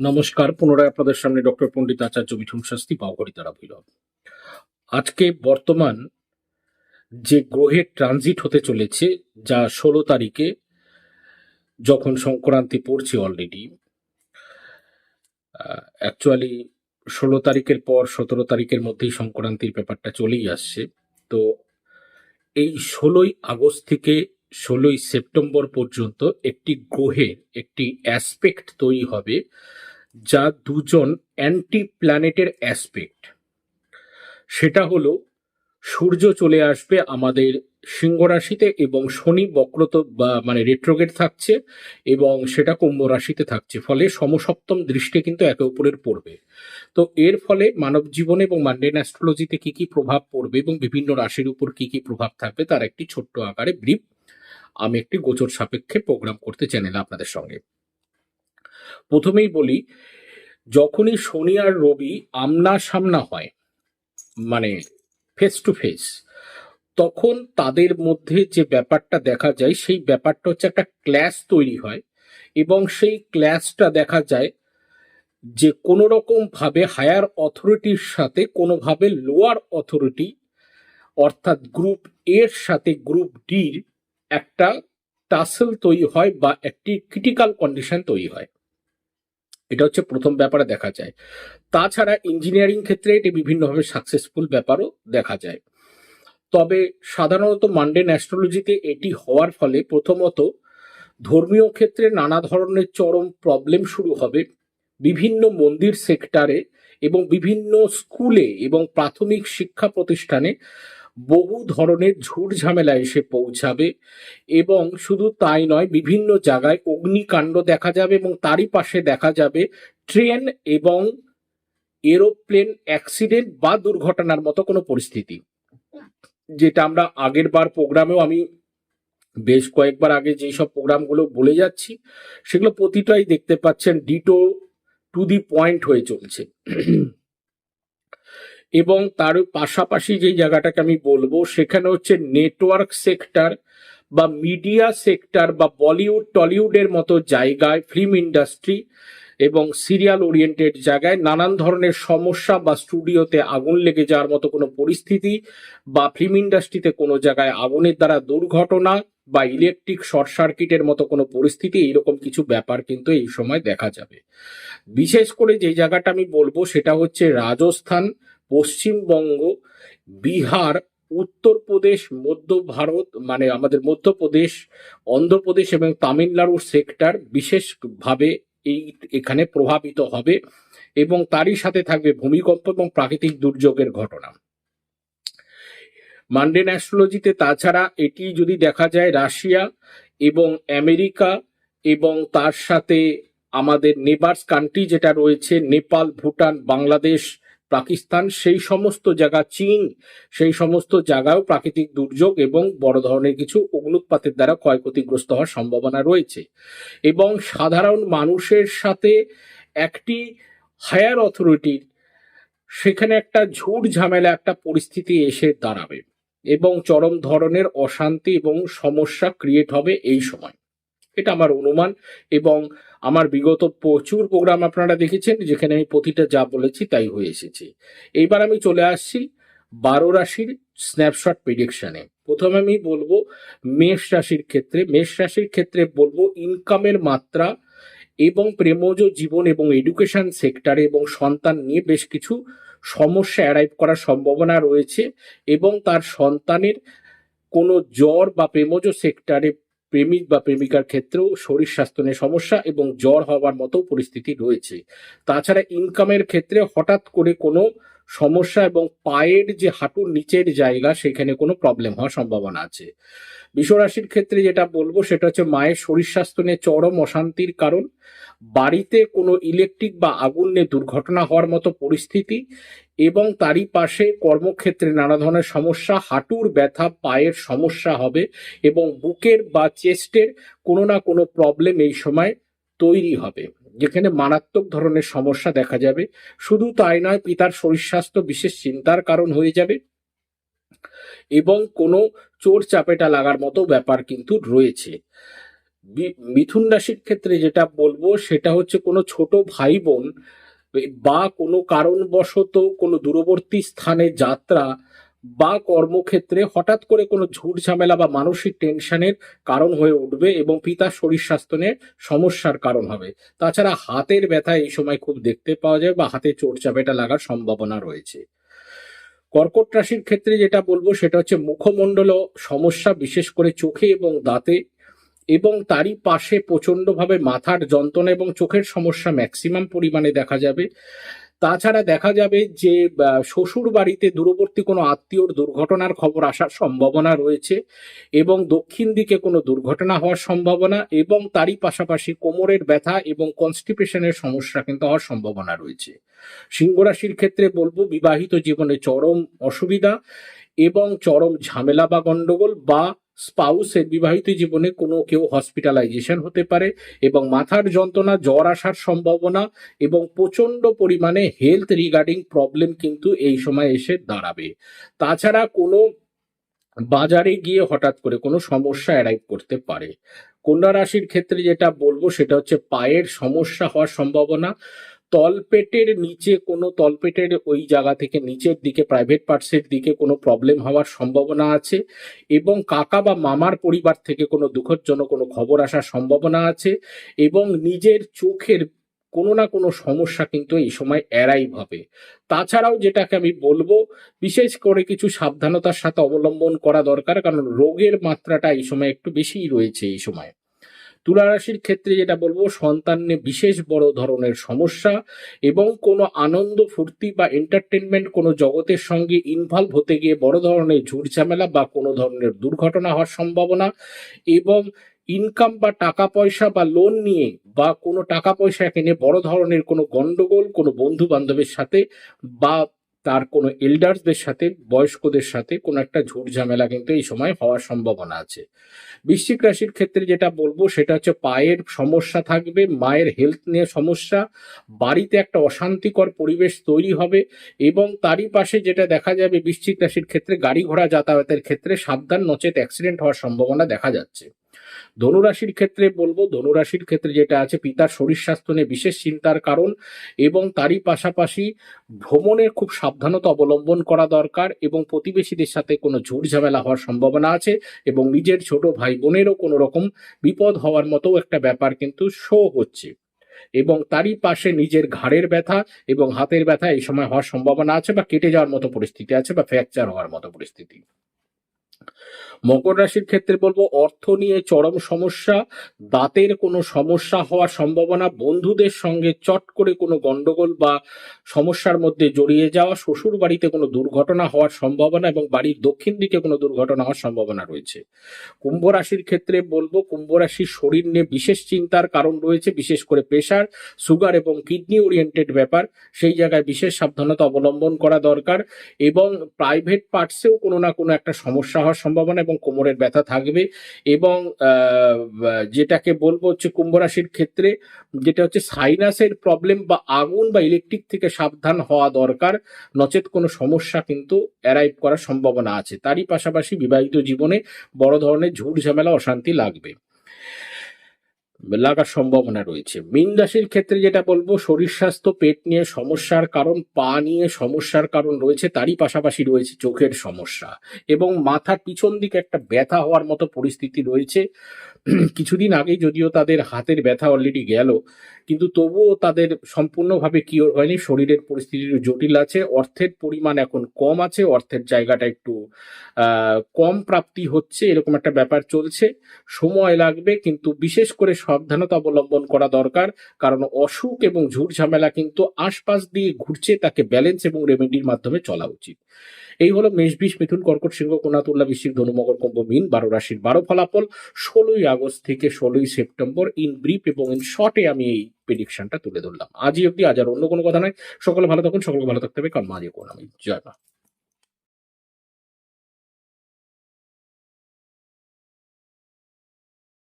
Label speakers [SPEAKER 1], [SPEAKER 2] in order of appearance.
[SPEAKER 1] নমস্কার, পুনরায় আপনাদের সামনে ডক্টর পণ্ডিত আচার্য মিঠুন শাস্তি বাউহরি তারা ভৈরব। আজকে বর্তমান যে গ্রহের ট্রানজিট হতে চলেছে, যা ষোলো তারিখে যখন সংক্রান্তি পড়ছে অলরেডি অ্যাকচুয়ালি ষোলো তারিখের পর সতেরো তারিখের মধ্যেই সংক্রান্তির ব্যাপারটা চলেই আসছে। তো এই ষোলোই আগস্ট থেকে ষোলোই সেপ্টেম্বর পর্যন্ত একটি গ্রহের একটি অ্যাসপেক্ট তৈরি হবে যা দুজন অ্যান্টি প্ল্যানেটের অ্যাসপেক্ট সেটা হলো, সূর্য চলে আসবে আমাদের সিংহ রাশিতে এবং শনি বক্রত বা মানে রেট্রোগেট থাকছে এবং সেটা কুম্ভ রাশিতে থাকছে। ফলে সমসপ্তম দৃষ্টি কিন্তু একে অপরের পড়বে। তো এর ফলে মানব জীবনে এবং মান্ডেন অ্যাস্ট্রোলজিতে কি কি প্রভাব পড়বে এবং বিভিন্ন রাশির উপর কি কি প্রভাব থাকবে তার একটি ছোট্ট আকারে ব্রিফ আমি একটি গোচর সাপেক্ষে প্রোগ্রাম করতে চ্যানেল আপনাদের সঙ্গে। প্রথমেই বলি, যখনই শনি আর রবি আমনা সামনা হয় মানে ফেস টু ফেস তখন তাদের মধ্যে যে ব্যাপারটা দেখা যায়, সেই ব্যাপারটা হচ্ছে একটা ক্ল্যাশ তৈরি হয় এবং সেই ক্ল্যাশটা দেখা যায় যে কোনো রকম ভাবে হায়ার অথরিটির সাথে, কোনোভাবে লোয়ার অথরিটি অর্থাৎ গ্রুপ এর সাথে গ্রুপ ডির একটা টাসেল তৈরি হয় বা একটি ক্রিটিক্যাল কন্ডিশন তৈরি হয়। এটা হচ্ছে প্রথম ব্যাপারে দেখা যায়। তাছাড়া ইঞ্জিনিয়ারিং ক্ষেত্রে এটি বিভিন্নভাবে সাকসেসফুল ব্যাপারও দেখা যায়। তবে সাধারণত মান্ডেন অ্যাস্ট্রোলজিতে এটি হওয়ার ফলে প্রথমত ধর্মীয় ক্ষেত্রে নানা ধরনের চরম প্রবলেম শুরু হবে। বিভিন্ন মন্দির সেক্টরে এবং বিভিন্ন স্কুলে এবং প্রাথমিক শিক্ষা প্রতিষ্ঠানে বহু ধরনের ঝুট ঝামেলা এসে পৌঁছাবে এবং শুধু তাই নয়, বিভিন্ন জায়গায় অগ্নিকাণ্ড দেখা যাবে এবং তারই পাশে দেখা যাবে ট্রেন এবং এরোপ্লেন অ্যাক্সিডেন্ট বা দুর্ঘটনার মতো কোনো পরিস্থিতি। যেটা আমরা আগের বার প্রোগ্রামেও আমি বেশ কয়েকবার আগে যেই সব প্রোগ্রামগুলো বলে যাচ্ছি, সেগুলো প্রতিটাই দেখতে পাচ্ছেন, ডিটো টু দি পয়েন্ট হয়ে চলছে। এবং তার পাশাপাশি যেই জায়গাটাকে আমি বলব, সেখানে হচ্ছে নেটওয়ার্ক সেক্টর বা মিডিয়া সেক্টর বা বলিউড টলিউডের মতো জায়গায় ফিল্ম ইন্ডাস্ট্রি এবং সিরিয়াল ওরিয়েন্টেড জায়গায় নানান ধরনের সমস্যা বা স্টুডিওতে আগুন লেগে যাওয়ার মতো কোনো পরিস্থিতি বা ফিল্ম ইন্ডাস্ট্রিতে কোনো জায়গায় আগুনের দ্বারা দুর্ঘটনা বা ইলেকট্রিক শর্ট সার্কিটের মতো কোনো পরিস্থিতি, এইরকম কিছু ব্যাপার কিন্তু এই সময় দেখা যাবে। বিশেষ করে যে জায়গাটা আমি বলব, সেটা হচ্ছে রাজস্থান পশ্চিমবঙ্গ, বিহার, উত্তরপ্রদেশ, মধ্য ভারত মানে আমাদের মধ্যপ্রদেশ, অন্ধ্রপ্রদেশ এবং তামিলনাড়ুর সেক্টর বিশেষভাবে এই এখানে প্রভাবিত হবে এবং তারই সাথে থাকবে ভূমিকম্প এবং প্রাকৃতিক দুর্যোগের ঘটনা। মান্ডেন অ্যাস্ট্রোলজিতে তাছাড়া এটি যদি দেখা যায় রাশিয়া এবং আমেরিকা এবং তার সাথে আমাদের নেবার্স কান্ট্রি যেটা রয়েছে, নেপাল, ভুটান, বাংলাদেশ পাকিস্তান, সেই সমস্ত জায়গা চীন, সেই সমস্ত জায়গায়ও প্রাকৃতিক দুর্যোগ এবং বড় ধরনের কিছু অগ্নুৎপাতের দ্বারা ক্ষয়ক্ষতিগ্রস্ত হওয়ার সম্ভাবনা রয়েছে। এবং সাধারণ মানুষের সাথে একটি হায়ার অথরিটির সেখানে একটা ঝুট ঝামেলা, একটা পরিস্থিতি এসে দাঁড়াবে এবং চরম ধরনের অশান্তি এবং সমস্যা ক্রিয়েট হবে এই সময়। এটা আমার অনুমান এবং আমার বিগত প্রচুর প্রোগ্রাম আপনারা দেখেছেন, যেখানে আমি প্রতিটা যা বলেছি তাই হয়ে এসেছে। এইবার আমি চলে আসছি বারো রাশির স্ন্যাপশট প্রেডিকশনে প্রথমে আমি বলব মেষ রাশির ক্ষেত্রে, মেষ রাশির ক্ষেত্রে বলব ইনকামের মাত্রা এবং প্রেমজ জীবন এবং এডুকেশন সেক্টরে এবং সন্তান নিয়ে বেশ কিছু সমস্যা অ্যারাইভ করার সম্ভাবনা রয়েছে এবং তার সন্তানের কোনো জ্বর বা প্রেমজ সেক্টরে প্রেমিক বা প্রেমিকার ক্ষেত্রেও শরীর স্বাস্থ্য নিয়ে সমস্যা এবং জ্বর হওয়ার মতো পরিস্থিতি রয়েছে। তাছাড়া ইনকামের ক্ষেত্রে হঠাৎ করে কোনো সমস্যা এবং পায়ের যে হাঁটুর নিচের জায়গা, সেখানে কোনো প্রবলেম হওয়ার সম্ভাবনা আছে। বিশ্বরাশির ক্ষেত্রে যেটা বলব, সেটা হচ্ছে মায়ের শরীর স্বাস্থ্য নিয়ে চরম অশান্তির কারণ। বাড়িতে কোনো ইলেকট্রিক বা আগুন নিয়ে দুর্ঘটনা হওয়ার মতো পরিস্থিতি এবং তারই পাশে কর্মক্ষেত্রে নানা ধরনের সমস্যা, হাঁটুর ব্যথা, পায়ের সমস্যা হবে এবং বুকের বা চেস্টের কোনো না কোনো প্রবলেম এই সময় তৈরি হবে। যেখানে মারাত্মক ধরনের সমস্যা দেখা যাবে। শুধু তাই নয়, পিতার শরীর স্বাস্থ্য বিশেষ চিন্তার কারণ হয়ে যাবে এবং কোনো চোর চাপেটা লাগার মতো ব্যাপার কিন্তু রয়েছে। মিথুন রাশির ক্ষেত্রে যেটা বলব, সেটা হচ্ছে কোনো ছোট ভাই বোন বা কোনো কারণবশত কোনো দূরবর্তী স্থানে যাত্রা বা কর্মক্ষেত্রে হঠাৎ করে কোনো ঝুট ঝামেলা বা মানসিক টেনশনের কারণ হয়ে উঠবে এবং পিতার শরীর স্বাস্থ্য নিয়ে সমস্যার কারণ হবে। তাছাড়া হাতের ব্যথা এই সময় খুব দেখতে পাওয়া যায় বা হাতে চোট চাপেটা লাগার সম্ভাবনা রয়েছে। কর্কট রাশির ক্ষেত্রে যেটা বলব সেটা হচ্ছে মুখমণ্ডল সমস্যা, বিশেষ করে চোখে এবং দাঁতে এবং তারই পাশে প্রচণ্ডভাবে মাথার যন্ত্রণা এবং চোখের সমস্যা ম্যাক্সিমাম পরিমাণে দেখা যাবে। তাছাড়া দেখা যাবে যে শ্বশুর বাড়িতে দূরবর্তী কোনো আত্মীয়র দুর্ঘটনার খবর আসার সম্ভাবনা রয়েছে এবং দক্ষিণ দিকে কোনো দুর্ঘটনা হওয়ার সম্ভাবনা এবং তারই পাশাপাশি কোমরের ব্যথা এবং কনস্টিপেশনের সমস্যা কিন্তু হওয়ার সম্ভাবনা রয়েছে। সিংহ রাশির ক্ষেত্রে বলব বিবাহিত জীবনে চরম অসুবিধা এবং চরম ঝামেলা বা গন্ডগোল বা স্পাউসের বিবাহিত জীবনে কোনো কেউ হসপিটালাইজেশন হতে পারে এবং মাথার যন্ত্রণা, জ্বর আসার সম্ভাবনা এবং প্রচণ্ড পরিমাণে হেলথ রিগার্ডিং প্রবলেম কিন্তু এই সময় এসে দাঁড়াবে। তাছাড়া কোনো বাজারে গিয়ে হঠাৎ করে কোনো সমস্যা অ্যারাইভ করতে পারে। কন্যা রাশির ক্ষেত্রে যেটা বলব সেটা হচ্ছে পায়ের সমস্যা হওয়ার সম্ভাবনা তলপেটের নিচে, কোনো তলপেটের ওই জায়গা থেকে নিচের দিকে প্রাইভেট পার্টসের দিকে কোনো প্রবলেম হওয়ার সম্ভাবনা আছে? এবং কাকা বা মামার পরিবার থেকে কোনো দুঃখজনক কোনো খবর আসার সম্ভাবনা আছে? এবং নিজের চোখের কোনো না কোনো সমস্যা কিন্তু এই সময় এড়াই হবে তাছাড়াও যেটাকে আমি বলব, বিশেষ করে কিছু সাবধানতার সাথে অবলম্বন করা দরকার, কারণ রোগের মাত্রাটা এই সময় একটু বেশিই রয়েছে এই সময়। তুলা রাশির ক্ষেত্রে যেটা বলব সন্তান নিয়ে বিশেষ বড় ধরনের সমস্যা এবং কোনো আনন্দ, ফুর্তি বা এন্টারটেনমেন্ট কোনো জগতের সঙ্গে ইনভলভ হতে গিয়ে বড় ধরনের ঝুট ঝামেলা বা কোনো ধরনের দুর্ঘটনা হওয়ার সম্ভাবনা এবং ইনকাম বা টাকা পয়সা বা লোন নিয়ে বা কোনো টাকা পয়সা কিনে বড় ধরনের কোনো গন্ডগোল কোনো বন্ধু বান্ধবের সাথে বা তার কোনো এল্ডার্সদের সাথে, বয়স্কদের সাথে কোনো একটা ঝুট ঝামেলা কিন্তু এই সময় হওয়ার সম্ভাবনা আছে। বৃশ্চিক রাশির ক্ষেত্রে যেটা বলব সেটা হচ্ছে পায়ের সমস্যা থাকবে, মায়ের হেলথ নিয়ে সমস্যা, বাড়িতে একটা অশান্তিকর পরিবেশ তৈরি হবে এবং তারই পাশে যেটা দেখা যাবে বৃশ্চিক রাশির ক্ষেত্রে, গাড়ি ঘোড়া যাতায়াতের ক্ষেত্রে সাবধান, নচেত অ্যাক্সিডেন্ট হওয়ার সম্ভাবনা দেখা যাচ্ছে। ধনুরাশির ক্ষেত্রে বলব, ধনুরাশির ক্ষেত্রে যেটা আছে, পিতার শরীর স্বাস্থ্য নিয়ে বিশেষ চিন্তার কারণ এবং তারই পাশাপাশি ভ্রমণের খুব সাবধানতা অবলম্বন করা দরকার এবং প্রতিবেশীদের সাথে কোনো ঝুট ঝামেলা হওয়ার সম্ভাবনা আছে এবং নিজের ছোট ভাই বোনেরও কোনো রকম বিপদ হওয়ার মতো একটা ব্যাপার কিন্তু শো হচ্ছে। এবং তারই পাশে নিজের ঘাড়ের ব্যথা এবং হাতের ব্যথা এই সময় হওয়ার সম্ভাবনা আছে বা কেটে যাওয়ার মতো পরিস্থিতি আছে বা ফ্র্যাকচার হওয়ার মতো পরিস্থিতি। মকর রাশির ক্ষেত্রে বলব, অর্থ নিয়ে চরম সমস্যা, দাঁতের কোনো সমস্যা হওয়ার সম্ভাবনা, বন্ধুদের সঙ্গে চট করে কোনো গন্ডগোল বা সমস্যার মধ্যে জড়িয়ে যাওয়া শ্বশুর বাড়িতে কোনো দুর্ঘটনা হওয়ার সম্ভাবনা এবং বাড়ির দক্ষিণ দিকে কোনো দুর্ঘটনা হওয়ার সম্ভাবনা রয়েছে। কুম্ভ রাশির ক্ষেত্রে বলব, কুম্ভ রাশির শরীর নিয়ে বিশেষ চিন্তার কারণ রয়েছে, বিশেষ করে প্রেশার, সুগার এবং কিডনি ওরিয়েন্টেড ব্যাপার। সেই জায়গায় বিশেষ সাবধানতা অবলম্বন করা দরকার এবং প্রাইভেট পার্টসেও কোনো না কোনো একটা সমস্যা হওয়ার সম্ভাবনা এবং কোমরের ব্যথা থাকবে এবং যেটাকে বলব হচ্ছে কুম্ভ রাশির ক্ষেত্রে যেটা হচ্ছে সাইনাসের প্রবলেম বা আগুন বা ইলেকট্রিক থেকে সাবধান হওয়া দরকার। নচেত কোনো সমস্যা কিন্তু অ্যারাইভ করার সম্ভাবনা আছে। তারই পাশাপাশি বিবাহিত জীবনে বড় ধরনের ঝুট ঝামেলা, অশান্তি লাগবে। লাগার সম্ভাবনা রয়েছে। মীন রাশির ক্ষেত্রে যেটা বলব, শরীর স্বাস্থ্য, পেট নিয়ে সমস্যার কারণ, পা নিয়ে সমস্যার কারণ রয়েছে, তারই পাশাপাশি রয়েছে চোখের সমস্যা এবং মাথার পিছন দিকে একটা ব্যথা হওয়ার মতো পরিস্থিতি রয়েছে। কিছুদিন আগেই যদিও তাদের হাতের ব্যথা অলরেডি গেল কিন্তু তবুও তাদের সম্পূর্ণভাবে কিওর হয়নি? শরীরের পরিস্থিতি জটিল আছে, অর্থের পরিমাণ এখন কম আছে, অর্থের জায়গাটা একটু কম প্রাপ্তি হচ্ছে, এরকম একটা ব্যাপার চলছে। সময় লাগবে, কিন্তু বিশেষ করে সাবধানতা অবলম্বন করা দরকার, কারণ অসুখ এবং ঝুট ঝামেলা কিন্তু আশপাশ দিয়ে ঘুরছে, তাকে ব্যালেন্স এবং রেমেডির মাধ্যমে চলা উচিত। এই হলো মেষ বিষ, মিথুন, কর্কট সিংহ কন্যা তুল্লা বৃশ্চিক ধনু কুম্ভ, মিন, বারো রাশির বারো ফলাফল। ষোলোই আগস্ট থেকে ষোলোই সেপ্টেম্বর ইন ব্রিফ এবং ইন শর্টে আমি এই প্রেডিকশনটা তুলে ধরলাম। আজই অব্দি আজ আর অন্য কোনো কথা নয়। সকলে ভালো থাকুন, সকলে ভালো থাকতে হবে। কারণ মাঝে কোন আমি জয় মা।